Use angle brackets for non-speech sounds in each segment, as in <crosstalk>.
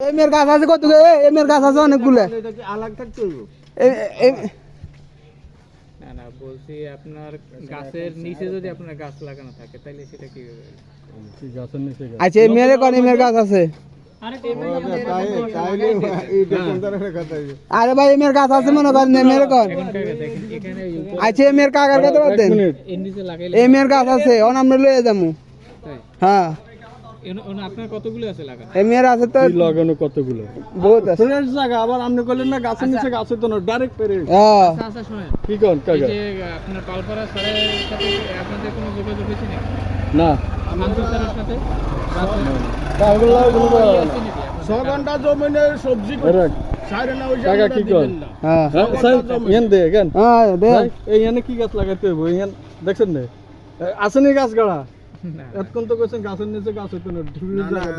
এমের গাছ আছে কত এমের গাছ আছে অনেকগুলো। এটা কি আলাগ থাকতে না না বলছি আপনার গাছের নিচে যদি আপনার গাছ লাগানো থাকে তাহলে সেটা কি হবে গাছের নিচে আচ্ছা এমের কোন এমের গাছ আছে? আরে ভাই এমের গাছ আছে মনে করেন এমের কোন। আচ্ছা এমের কাকার কথা এমের গাছ আছে অন আমরা লয়ে যাব। হ্যাঁ। আপনার কতগুলো আছে লাগানো এমের আছে তো লাগানো কতগুলো? বহুত আছে। ফ্রেশ জায়গা আবার আপনি কইলেন না গাছের নিচে গাছ হইতো না ডাইরেক্ট পেরে হ্যাঁ। আচ্ছা আচ্ছা শোনেন। কি কোন এই যে আপনার পালপাড়া স্যারের সাথে আপনাদের কোনো যোগাযোগ হয়েছে নাকি? না। মানসুর স্যারের সাথে? পাগল লাগল আছে নাকি আপনার? ছ ঘণ্টা জমিনে সবজি কি কোন? হ্যাঁ। হ্যাঁ ইয়ান দে কেন? হ্যাঁ দে। এই ইয়ানে কি গাছ লাগাইতে হইব? ইয়ান দেখছেন না? আসেনি গাছ গাড়া? এতক্ষণ তো কইছেন গাছের নিচে গাছ হইতো না জায়গা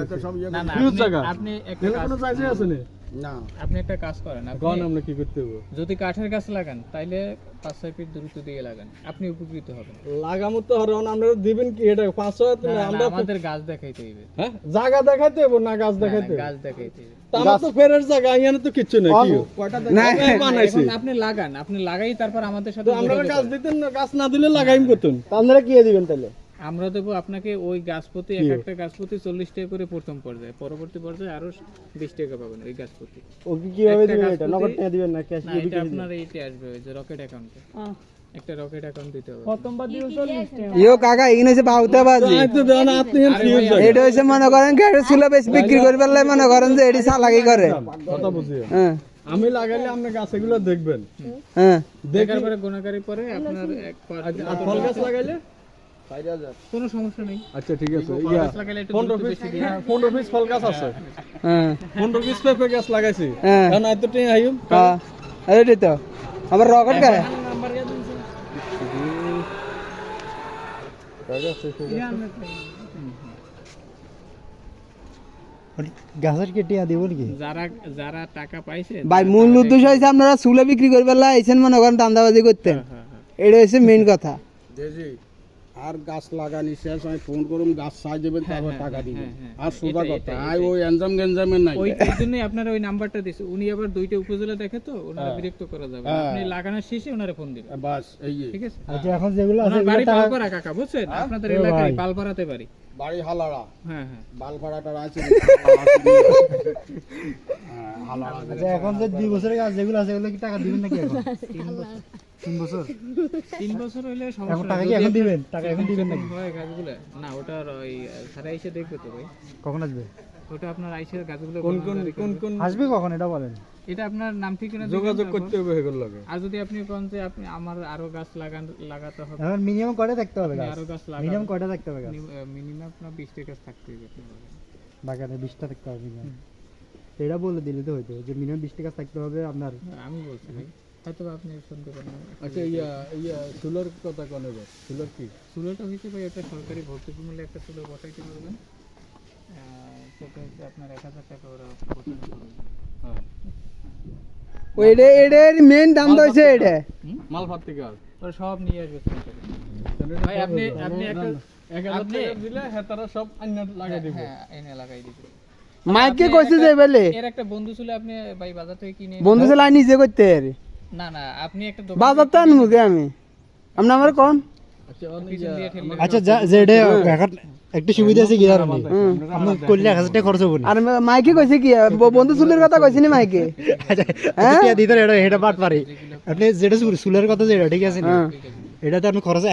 আপনি- জায়গা। আপনি একটা কাজ কোনো চাইছে আছে না? আপনি একটা কাজ করেন আমরা কি করতে হইব? যদি কাঠের গাছ লাগান তাইলে পাঁচ ছয় ফিট দূরত্ব দিয়ে লাগান। আপনি উপকৃত হবেন। লাগামো তো হরন আমরা দিবেন কি? এটা না, আমরা আমাদের গাছ দেখাইতে হইবে। হ্যাঁ? জায়গা দেখাইতে হইব না গাছ দেখাইতে গাছ দেখাইতে হইবে। আমার তো ফেরের জায়গা তো কিচ্ছু নেই কি না বানাইছি আপনি লাগান আপনি লাগাই তারপর আমাদের সাথে আমরা গাছ দিতেন না গাছ না দিলে লাগাইম করতেন। আপনারা কি দিবেন তাহলে আমরা দেবো আপনাকে ওই গাছ প্রতি এক একটা গাছ প্রতি চল্লিশ টাকা করে প্রথম পর্যায়ে পরবর্তী পর্যায়ে আরও বিশ টাকা পাবেন ওই গাছ প্রতি ও কি কীভাবে একটা গাছ প্রতি- টাকা দিবেন না? ক্যাশ এটা আপনার এইটা আসবে ওই যে রকেট অ্যাকাউন্টে একটা রকেট অ্যাকাউন্ট দিতে হবে। কাকা এখানে হচ্ছে বাহুতে বাজি এই তো দেন আপনি কি হইছে? এটা মনে করেন ছিল বেশি বিক্রি করে ফেললে মনে করেন যে এটি চালাকি করে। কথা হ্যাঁ। আমি লাগাইলে আপনি গাছ এগুলো দেখবেন। হ্যাঁ। দেখার পরে গোনাকারি পরে আপনার এক per- ফল গাছ লাগাইলে? কোনো সমস্যা নেই। আচ্ছা ঠিক আছে ইয়া। গাছ লাগাইলে একটু পনেরো দূরত্ব পিস বেশি দিয়ে। পনেরো পিস ফল গাছ আছে। হ্যাঁ। পনেরো পিস পেঁপে গাছ লাগাইছি। হ্যাঁ। এখন এত টিং আইম হ্যাঁ। এটাই তো। আমার রকেট গায়ে গাছের কেটিয়া দিব নাকি? যারা যারা টাকা পাইছে ভাই মূল উদ্দেশ্য হয়েছে আপনারা চুলে বিক্রি করে ফেললে আইসেন মনে করেন দান্দাবাজি করতেন। হ্যাঁ, হ্যাঁ। এটা হচ্ছে মেইন কথা। দেজি আর গাছ লাগানি শেষ আমি ফোন করুম গাছ সাজ দেবেন তারপর টাকা দিবেন। হ্যাঁ, আর সোজা কথা আই ওই এনজাম গেঞ্জামের নাই। ওই এই জন্যই আপনার ওই নাম্বারটা দিছে উনি আবার দুইটা উপজেলা দেখে তো ওনারা বিরক্ত করা যাবে আপনি লাগানোর শেষে ওনারা ফোন দিবেন। বাস এই যে। ঠিক আছে? আচ্ছা এখন যেগুলো ওনার বাড়ি পালপাড়া কাকা বুঝছেন? আপনাদের এলাকায় পালপাড়াতে বাড়ি। বাড়ি হালাড়া। হ্যাঁ হ্যাঁ। বাল ভাড়াটা আছে। হ্যাঁ, হালাড়া আচ্ছা এখন যে দুই বছরের গাছ যেগুলো আছে এগুলো কি টাকা দিবেন নাকি এখন? <laughs> তিন বছর? তিন বছর হইলে সমস্যা টাকা কি এখন দিবেন? টাকা এখন দিবেন নাকি? হয় গাছগুলো না ওটার ওই সারা এসে দেখবে তো ভাই। কখন আসবে? ওটা আপনার আইসে গাছগুলো কোন কোন কোন কোন আসবে কখন? এটা বলেন। এটা আপনার নাম ঠিকানা যোগাযোগ করতে হবে এগুলো লাগে। আর যদি আপনি কোন যে আপনি আমার আরও গাছ লাগান লাগাতে হবে। এখন মিনিমাম কয়টা থাকতে হবে গাছ? আরও গাছ লাগান। মিনিমাম কয়টা থাকতে হবে গাছ? মিনিমাম আপনার বিশটা গাছ থাকতে হবে বাগানে। বাগানে বিশটা থাকতে হবে মিনিমাম এটা বলে দিলে তো হইতো যে মিনিমাম বিশটা গাছ থাকতে হবে আপনার। আমি বলছি ভাই। হয়তো আপনি শুনতে পারেন আচ্ছা ইয়া ইয়া সুলোর কথা কোন এবার? সুলোর কি? হয়েছে ভাই এটা সরকারি ভর্তুকি মূল্যে একটা বসাইতে পারবেন। সেটা হচ্ছে আপনার এক হাজার টাকা ওরা বসানো করবে। হ্যাঁ এটা এটার মেইন দাম তো হচ্ছে এটা মাল ওরা সব নিয়ে আসবে ভাই আপনি আপনি একটা এক হাজার আপনি- দিলে হ্যাঁ তারা সব লাগাই দিবে। হ্যাঁ এনে লাগাই দিবে। মাইকে কইছে যে বলে এর একটা বন্ধু ছিল আপনি ভাই বাজার থেকে কিনে বন্ধু ছেলে নিজে করতে পারি না না আপনি একটা দোকান বাজার তো আনব আমি। আপনি আমার কোন? আচ্ছা আচ্ছা সুবিধা আছে কি আর আপনি করলে এক হাজার টাকা খরচ হব না। আর মাইকে কইছে কি বন্ধু চুলের কথা কইছিনি মাইকে? আচ্ছা আচ্ছা, দিতে এটা এটা বাট পারি আপনি যেটা চুলের কথা যেটা ঠিক আছে না? হ্যাঁ। এটাতে আপনি খরচ